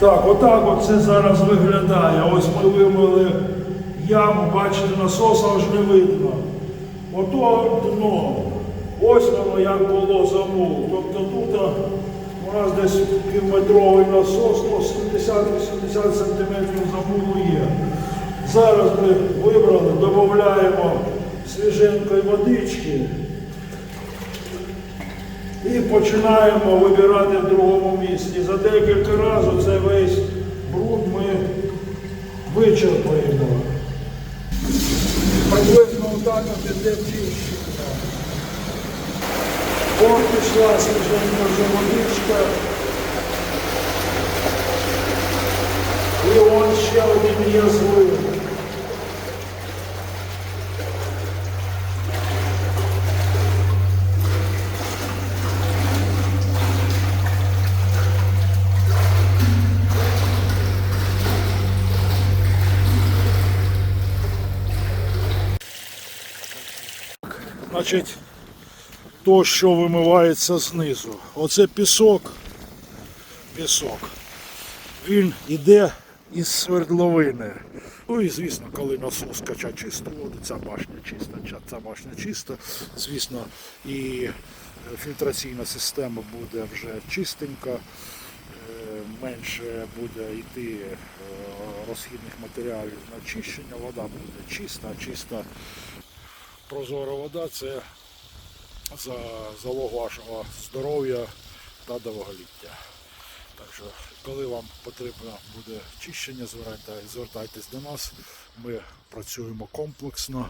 Так, отак от це зараз виглядає. Ось ми вимили яму, бачите, насоса аж не видно. Ото дно. Ось воно як було замул. Тобто тут у нас десь півметровий насос, ну 70-80 сантиметрів замулу є. Зараз ми вибрали, додаємо свіженької водички. І починаємо вибирати в другому місці. За декілька разів цей весь бруд ми вичерпаємо. Приблизно отак от іде чищення. От пішла свіженька вже водичка. І он ще один є злив. Значить, то, що вимивається знизу. Оце пісок. Пісок. Він іде із свердловини. Ну і звісно, коли насос качає чисту воду, ця башня чиста, ця- башня чиста, звісно, і е, фільтраційна система буде вже чистенька, е, менше буде йти е, розхідних матеріалів на очищення, вода буде чиста, чиста прозора вода це за залог вашого здоров'я та довголіття. Так що, коли вам потрібно буде чищення, звертайте- звертайтесь до нас. Ми працюємо комплексно.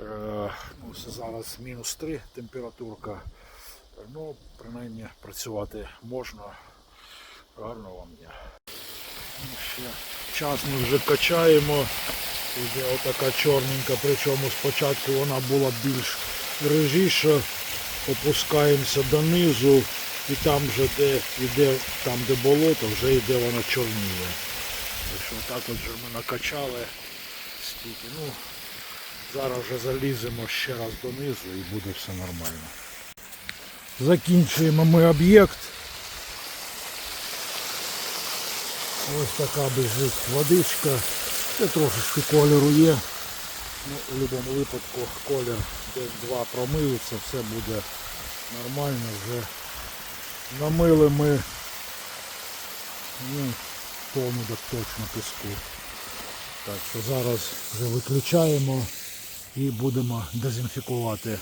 Е, ну, зараз мінус 3 температурка. Ну, принаймні працювати можна. Гарного вам дня. Ну, ще час ми вже качаємо. Іде отака чорненька, причому спочатку вона була більш рижіша. Опускаємося донизу і там вже де йде, там де болото, вже йде вона чорніє. Так от вже ми накачали стільки. Ну, зараз вже заліземо ще раз донизу і буде все нормально. Закінчуємо ми об'єкт. Ось така біжить водичка. Це трошечки кольору є. Ну, у будь-якому випадку колір день-два промиється, все буде нормально. Вже намили ми ну, тонну так точно піску. Так що зараз вже виключаємо і будемо дезінфікувати